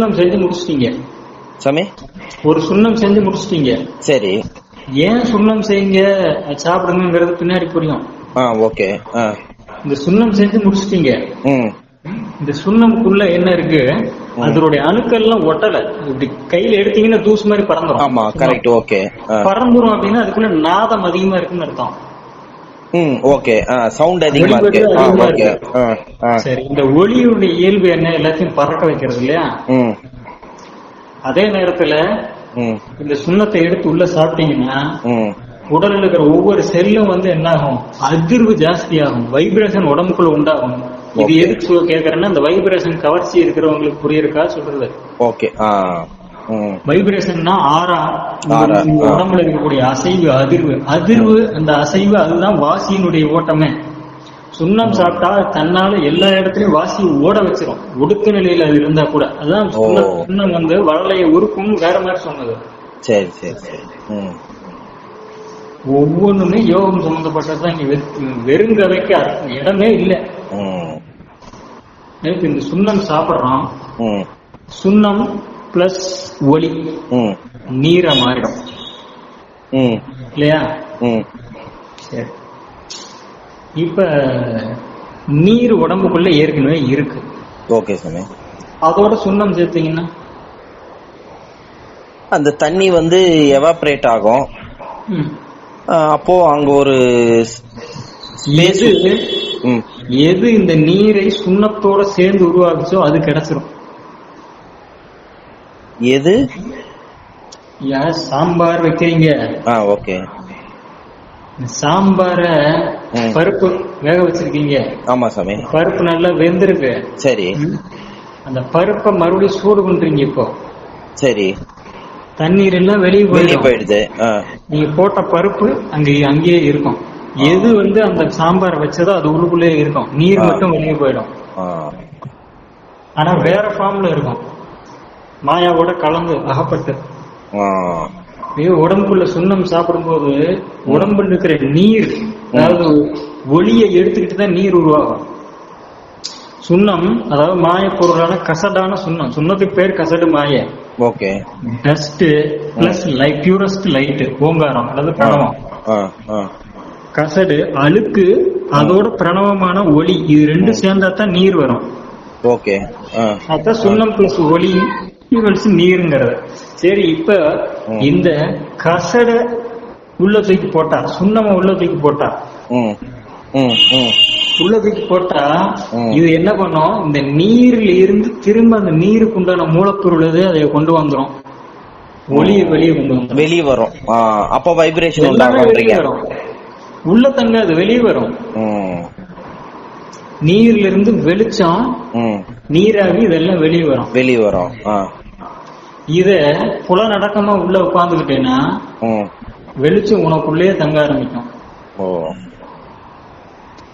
சுண்ணம் செஞ்சு முடிச்சிட்டீங்க. சாமி? ஒரு சுண்ணம் செஞ்சு முடிச்சிட்டீங்க. சரி. ஏன் சுண்ணம் செய்யுங்க? சாப்பிடுங்கிறது பின்னாடி புரியும். ஆ ஓகே. ஆ. இந்த சுண்ணம் செஞ்சு முடிச்சிட்டீங்க. ம். இந்த சுண்ணமுக்குள்ள என்ன இருக்கு? அதனுடைய அணுக்கள் எல்லாம் ஒட்டல. இப்படி கையில எடுத்தீங்கன்னா தூசு மாதிரி பறந்துரும். ஆமா கரெக்ட் ஓகே பறந்துரும் அப்படின்னா அதுக்குள்ள நாதம் அதிகமா இருக்குன்னு அர்த்தம். ம் ஓகே சவுண்ட் அதிகமா இருக்கு. சரி இந்த ஒளியுடைய இயல்பு என்ன எல்லாத்தையும் பறக்க வைக்கிறது இல்லையா? அதே நேரத்துல இந்த சுண்ணத்தை எடுத்து உள்ள சாப்பிட்டீங்கன்னா உடல்ல இருக்கிற ஒவ்வொரு செல்லும் வந்து என்ன ஆகும் அதிர்வு ஜாஸ்தி ஆகும் வைப்ரேஷன் உடம்புக்குள்ள உண்டாகும். இது. எதுக்கு கேக்குறேன்னா இந்த வைப்ரேஷன் கவர்ச்சி இருக்கிறவங்களுக்கு புரியிருக்கா சொல்றது. ஓகே வைப்ரேஷன்னா ஆறா. உடம்புல இருக்கக்கூடிய அசைவு அதிர்வு. அதிர்வு அந்த அசைவு அதுதான் வாசியினுடைய ஓட்டமே. சுண்ணம் சாப்பிட்டா தன்னால எல்லா இடத்துலயும் வாசி ஓட வச்சிரும். ஒடுக்க நிலையில அது இருந்தா கூட. அதான் சுண்ணம். வந்து வளலைய உருக்கும் வேற மாதிரி சொன்னது. சரி சரி சரி. ஒவ்வொன்றுமே யோகம் சம்பந்தப்பட்டதுதான். இங்க வெறு- வெறுங்கதைக்கு அர்த்தம் இடமே இல்லை. எனக்கு இந்த சுண்ணம் சாப்பிடுறோம். சுண்ணம் பிளஸ் ஒளி. ம். நீரா மாறிடும். இல்லையா? ம். சரி. இப்ப நீர் உடம்புக்குள்ள ஏற்கனவே இருக்கு. ஓகே சாமி. அதோட சுண்ணம் சேர்த்தீங்கன்னா? அந்த தண்ணி வந்து எவாப்ரேட் ஆகும். அப்போ அங்க ஒரு எது? ம். எது இந்த நீரை சுண்ணத்தோட சேர்ந்து உருவாக்குச்சோ அது கிடைச்சிரும். எது? சாம்பார் வைக்கிறீங்க. ஆ ஓகே. சாம்பார. பருப்பு வேக வச்சிருக்கீங்க. ஆமா சாமி. பருப்பு நல்லா வெந்திருக்கு. சரி. அந்த பருப்பை மறுபடியும் சூடு பண்றீங்க இப்போ. சரி. தண்ணீர் எல்லாம் வெளியே வெளியே போயிடுது. நீங்க போட்ட பருப்பு அங்க அங்கேயே இருக்கும். எது வந்து அந்த சாம்பார் வச்சதோ அது உள்ளுக்குள்ளே இருக்கும். நீர். மட்டும் வெளியே போயிடும். ஆனா வேற ஃபார்ம்ல இருக்கும். மாயாவோட கலந்து அகப்பட்டு. உடம்புக்குள்ள சுண்ணம் சாப்பிடும்போது உடம்புல இருக்கிற நீர் அதாவது ஒளியை எடுத்துக்கிட்டு தான் நீர் உருவாகும். சுண்ணம் அதாவது மாய பொருளான கசடான சுண்ணம். சுண்ணத்துக்கு பேர் கசடு மாய. Okay. Dust plus light purest light ஓங்காரம் ஆ பிரணவம். கசடு அழுக்கு அதோட பிரணவமான ஒளி இது ரெண்டு சேர்ந்தா தான் நீர் வரும். ஓகே அதான் சுண்ணம் பிளஸ் ஒளி. ஈவல்ஸ் நீருங்கிறது. சரி இப்ப. இந்த கசட உள்ள தூக்கி போட்டா சுண்ணம உள்ள தூக்கி போட்டா உள்ள தூக்கி போட்டா. இது என்ன பண்ணும்? இந்த நீர்ல இருந்து திரும்ப அந்த நீருக்கு உண்டான மூலப்பொருள் எது? அதை கொண்டு வந்துரும். ஒளியை வெளியே கொண்டு வந்துரும். வெளியே வரும். அப்போ வைப்ரேஷன் வரும். உள்ள தங்காது வெளியே வரும். நீர்ல இருந்து வெளிச்சம் நீராவி இதெல்லாம் வெளியே வரும். வெளியே வரும். இத புலநடக்கமா உள்ள உட்காந்துக்கிட்டேன்னா ம். வெளிச்சம் உனக்குள்ளேயே தங்க ஆரம்பிக்கும்.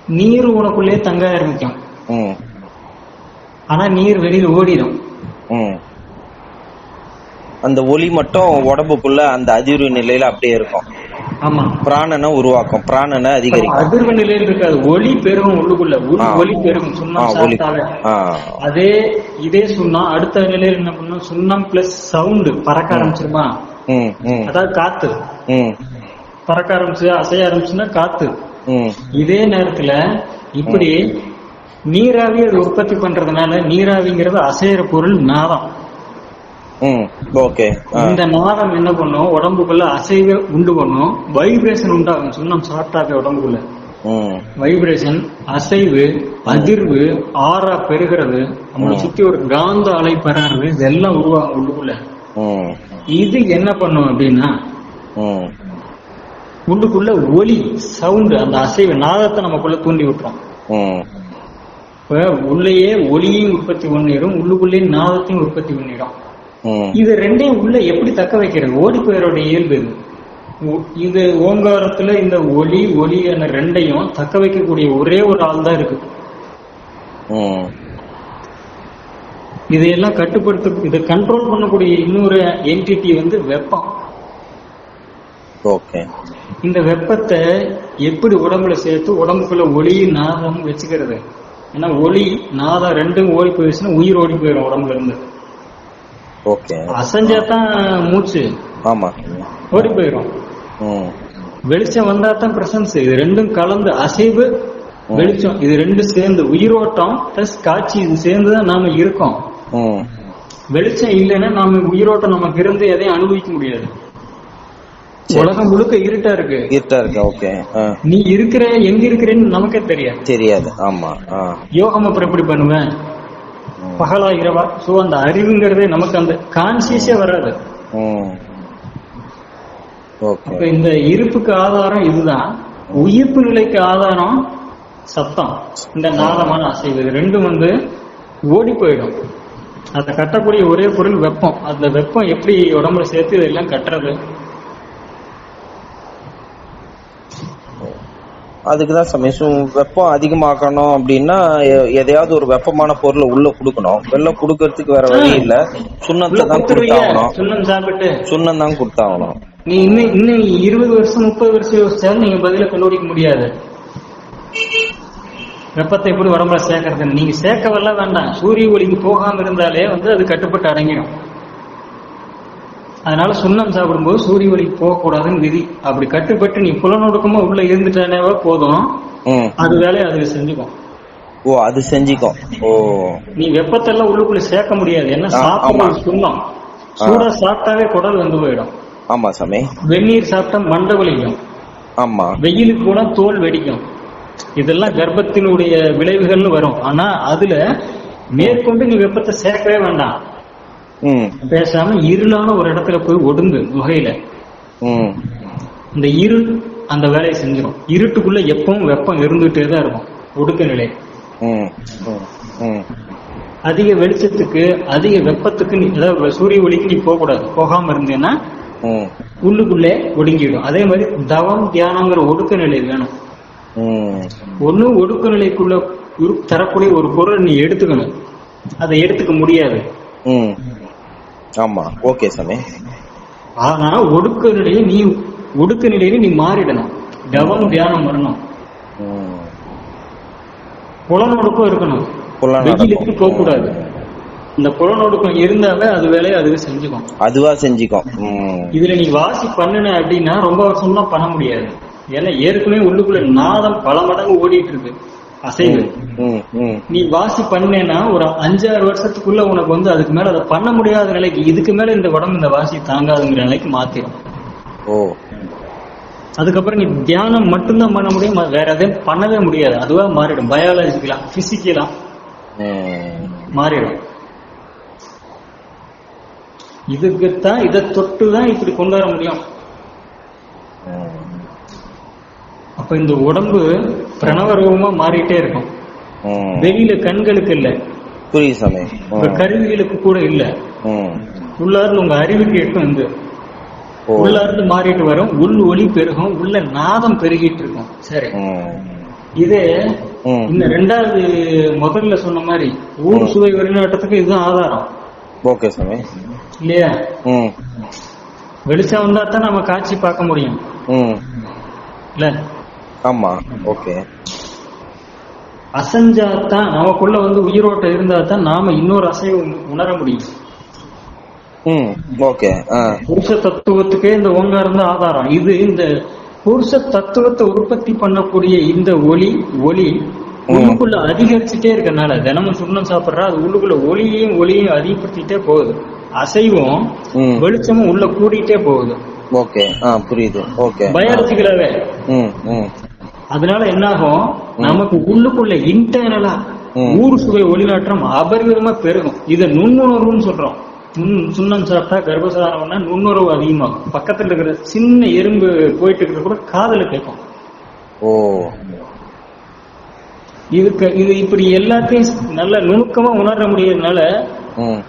நீர் உனக்குள்ளேயே தங்க ஆரம்பிக்கும். ம். ஆனா நீர் வெளியில ஓடிடும். ம். அந்த ஒளி மட்டும் உடம்புக்குள்ள அந்த அதிர்வு நிலையில அப்படியே இருக்கும். ஆமா. பிராணனை உருவாக்கும் பிராணனை அதிகரிக்கும். அதிர்வு நிலையில் இருக்காது. ஒளி பெருகும் உள்ளுக்குள்ள. ஒளி பெருகும். சுண்ணம் அதே இதே சுண்ணம் அடுத்த நிலையில் என்ன பண்ணும்? சுண்ணம் பிளஸ் சவுண்ட் பறக்க ஆரம்பிச்சிருமா? அதாவது காத்து. பறக்க ஆரம்பிச்சு அசைய ஆரம்பிச்சுன்னா காத்து. இதே நேரத்துல இப்படி நீராவி அது உற்பத்தி பண்றதுனால நீராவிங்கிறது அசையற பொருள் நாதம் ஓகே. இந்த நாதம் என்ன பண்ணும்? உடம்புக்குள்ள அசைவை உண்டு பண்ணும். வைப்ரேஷன் உண்டாகும். சுண்ணம் சாப்பிட்டாக்க உடம்புக்குள்ள. வைப்ரேஷன் அசைவு அதிர்வு ஆறா பெருகிறது. நம்மளை. சுத்தி ஒரு காந்த அலை பரறது இதெல்லாம் உருவாகும் உள்ளுக்குள்ள இது என்ன பண்ணும் அப்படின்னா உள்ளுக்குள்ள ஒலி சவுண்ட் அந்த அசைவு நாதத்தை நமக்குள்ள தூண்டி விட்டுரும். ம். இப்ப உள்ளேயே ஒலியையும் உற்பத்தி பண்ணிடும் உள்ளுக்குள்ளேயே நாதத்தையும் உற்பத்தி பண்ணிடும் இது ரெண்டையும் உள்ள எப்படி தக்க வைக்கிறது? ஓடி போயரோட இயல்பு இது. இது ஓங்காரத்துல இந்த ஒலி ஒலி என ரெண்டையும் தக்க வைக்கக்கூடிய ஒரே ஒரு ஆள் தான் இருக்கு இதையெல்லாம் கட்டுப்படுத்த இதை கண்ட்ரோல் பண்ணக்கூடிய இன்னொரு என்டிட்டி வந்து வெப்பம். ஓகே. இந்த வெப்பத்தை எப்படி உடம்புல சேர்த்து உடம்புக்குள்ள ஒளி நாதம் வச்சுக்கிறது? ஏன்னா ஒளி நாதம் ரெண்டும் ஓடி போயிடுச்சுன்னா உயிர் ஓடி போயிடும் உடம்புல இருந்து. ஓகே. அசைஞ்சாதான் மூச்சு. ஆமா. ஓடி போயிடும் வெளிச்சம் வந்தா தான் பிரசன்ஸ் இது ரெண்டும் கலந்து அசைவு வெளிச்சம். இது ரெண்டும் சேர்ந்து உயிரோட்டம் பிளஸ் காட்சி. இது சேர்ந்து தான் நாம இருக்கோம். வெளிச்சம் இல்லைன்னா நாம உயிரோட்டம் நமக்கு இருந்து எதையும் அனுபவிக்க முடியாது. உலகம் முழுக்க இருட்டா இருக்கு. இருட்டா இருக்கா? ஓகே. நீ இருக்கிற எங்க இருக்கிறேன்னு நமக்கே தெரியாது. தெரியாது. ஆமா. யோகம் அப்புறம் எப்படி பண்ணுவேன். பகலா இரவா சோ அந்த அறிவுங்கிறதே நமக்கு அந்த கான்சியஸே வராது அப்ப இந்த இருப்புக்கு ஆதாரம் இதுதான். உயிர்ப்பு நிலைக்கு ஆதாரம் சத்தம். இந்த நாதமான அசைவு. இது ரெண்டும் வந்து ஓடி போயிடும். அதை கட்டக்கூடிய ஒரே பொருள் வெப்பம். அந்த வெப்பம் எப்படி உடம்புல சேர்த்து இதெல்லாம் கட்டுறது? அதுக்கு தான் வெப்பம் அதிகமாக்கணும் அப்படின்னா எதையாவது ஒரு வெப்பமான பொருளை உள்ள கொடுக்கணும். வெளில கொடுக்கறதுக்கு வேற வழி இல்ல. சுண்ணத்தை தான் கொடுத்தாகணும். சுண்ணம் சாப்பிட்டு. சுண்ணம் தான் கொடுத்தாகணும். நீ இன்னும் இன்னும் இருபது வருஷம் முப்பது வருஷம் யோசிச்சாலும் நீங்க பதில கண்டுபிடிக்க முடியாது. வெப்பத்தை எப்படி உடம்புல சேர்க்கறது நீங்க சேர்க்கவெல்லாம் வேண்டாம். சூரிய ஒளிக்கு போகாம இருந்தாலே வந்து அது கட்டுப்பட்டு அடங்கிடும். அதனால சுண்ணம் சாப்பிடும்போது சூரிய ஒளிக்கு போகக்கூடாதுன்னு விதி. அப்படி கட்டுப்பட்டு நீ புலனொடுக்கமா உள்ள இருந்துட்டானேவா போதும். அது வேலையை அது செஞ்சுக்கும். ஓ அது செஞ்சுக்கும். ஓ. நீ வெப்பத்தெல்லாம் உள்ளுக்குள்ள சேர்க்க முடியாது. ஏன்னா ஆமா. சுண்ணம்? சூடா சாப்பிட்டாவே குடல் வந்து போயிடும். ஆமா சாமி. வெந்நீர் சாப்பிட்டா மண்டை வலிக்கும். ஆமா. வெயிலுக்கு போனா தோல் வெடிக்கும். இதெல்லாம் கர்ப்பத்தினுடைய விளைவுகள்னு வரும். ஆனா அதுல மேற்கொண்டு நீ வெப்பத்தை சேர்க்கவே வேண்டாம். பேசாம இருளான ஒரு இடத்துல போய் ஒடுங்கு குகையில. ம். இந்த இருள் அந்த வேலையை செஞ்சிடும் இருட்டுக்குள்ள எப்பவும் வெப்பம் இருந்துட்டே தான் இருக்கும். ஒடுக்க நிலை. அதிக வெளிச்சத்துக்கு அதிக வெப்பத்துக்கு நீ அதாவது சூரிய ஒளிக்கு நீ போக கூடாது போகாம இருந்தேன்னா உள்ளுக்குள்ளே ஒடுங்கிடும் அதே மாதிரி தவம் தியானங்கிற ஒடுக்க நிலை வேணும். ஒண்ணு ஒடுக்க நிலைக்குள்ள தரக்கூடிய ஒரு பொருளை நீ எடுத்துக்கணும். அதை எடுத்துக்க முடியாது. ஆமா ஓகே சாமி. ஆனா ஒடுக்க நிலையை நீ ஒடுக்க நிலையில நீ மாறிடணும். தவம் தியானம் வரணும் ம். புலனொடுக்கம் இருக்கணும். வெயிலுக்கு போக கூடாது இந்த புலனொடுக்கம் இருந்தாவே அது வேலையை அதுவே செஞ்சுக்கும். அதுவா செஞ்சுக்கும். இதுல நீ வாசி பண்ணுன அப்படின்னா ரொம்ப வருஷம்லாம் பண்ண முடியாது. ஏன்னா ஏற்கனவே உள்ளுக்குள்ள நாதம் பல மடங்கு ஓடிட்டு இருக்கு. அசைவு. நீ வாசி பண்ணேன்னா ஒரு அஞ்சாறு வருஷத்துக்குள்ள உனக்கு வந்து அதுக்கு மேல அதை பண்ண முடியாத நிலைக்கு இதுக்கு மேல இந்த உடம்பு இந்த வாசி தாங்காதுங்கிற நிலைக்கு மாத்திரும். ஓ. அதுக்கப்புறம் நீ தியானம் மட்டும்தான் பண்ண முடியும் வேற எதையும் பண்ணவே முடியாது. அதுவா மாறிடும். பயாலஜிக்கலா பிசிக்கலா மாறிடும். இதுக்குத்தான் இதை தொட்டு தான் இப்படி கொண்டு வர முடியும். அப்ப இந்த உடம்பு பிரணவ ரூபமா மாறிட்டே இருக்கும். வெளியில கண்களுக்கு இல்ல. புரியுது. கருவிகளுக்கு கூட இல்ல. உள்ளார்ந்து உங்க அறிவுக்கு எட்டும் வந்து ஓ. உள்ளார்ந்து மாறிட்டு வரும். உள் ஒளி பெருகும். உள்ள நாதம் பெருகிட்டு இருக்கும். சரி. இதே. இந்த ரெண்டாவது முதல்ல சொன்ன மாதிரி ஊர் சுவை வெளிநாட்டத்துக்கு இதுதான் ஆதாரம். ஓகே சாமி. இல்லையா? வெளிச்சம் வந்தா தான் நம்ம காட்சி பார்க்க முடியும். இல்ல? ஆமா ஓகே அசைஞ்சாதான் நமக்குள்ள வந்து உயிரோட்டம் இருந்தா தான் நாம இன்னொரு அசைவு உணர முடியும். ஓகே புருஷ தத்துவத்துக்கே இந்த ஓங்காரம் தான் ஆதாரம். இது இந்த புருஷ தத்துவத்தை உற்பத்தி பண்ணக்கூடிய இந்த ஒளி ஒளி உள்ளுக்குள்ள அதிகரிச்சுட்டே இருக்கனால தினமும் சுண்ணம் சாப்பிடுறா அது உள்ளுக்குள்ள ஒளியையும் ஒளியையும் அதிகப்படுத்திட்டே போகுது. அசைவும் வெளிச்சமும் உள்ள கூடிட்டே போகுது. ஓகே புரியுது ஓகே பயாலஜிக்கலாவே அதனால என்னாகும்? நமக்கு உள்ளுக்குள்ள இன்டர்னலா. ஊர் சுவை ஒளிநாற்றம் அபரிவிதமா பெருகும். இத நுண்ணுணர்வுன்னு சொல்றோம். நுண் சுண்ணம் சாப்பிட்டா கர்ப்பசாரம்னா நுண்ணுறவு அதிகமாகும். பக்கத்துல இருக்கிற சின்ன எறும்பு போயிட்டு இருக்கிற கூட காதுல கேட்கும். ஓ. இதுக்கு இது இப்படி எல்லாத்தையும் நல்ல நுணுக்கமா உணர முடியறதுனால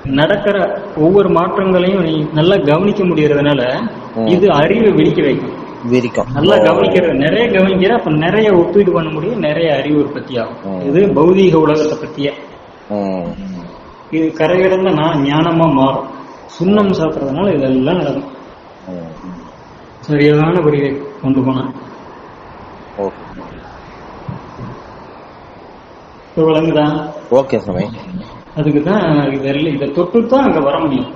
நடக்கிற ஒவ்வொரு மாற்றங்களையும் நீ நல்லா கவனிக்க முடியறதுனால. இது அறிவை விழிக்க வைக்கும். விரிக்கும். நல்லா கவனிக்கிற நிறைய கவனிக்கிற அப்ப நிறைய ஒப்பீடு பண்ண முடியும் நிறைய அறிவு உற்பத்தி ஆகும். இது பௌதீக உலகத்தை பத்திய. இது கரையிறந்த நான் ஞானமா மாறும். சுண்ணம் சாப்பிடறதுனால இதெல்லாம் நடக்கும். சரியான வழியை கொண்டு போனா. ஓகே. இப்ப விளங்குதா? ஓகே சாமி அதுக்கு தான் இதெல்லாம் இதை தொட்டு தான் அங்க வர முடியும்.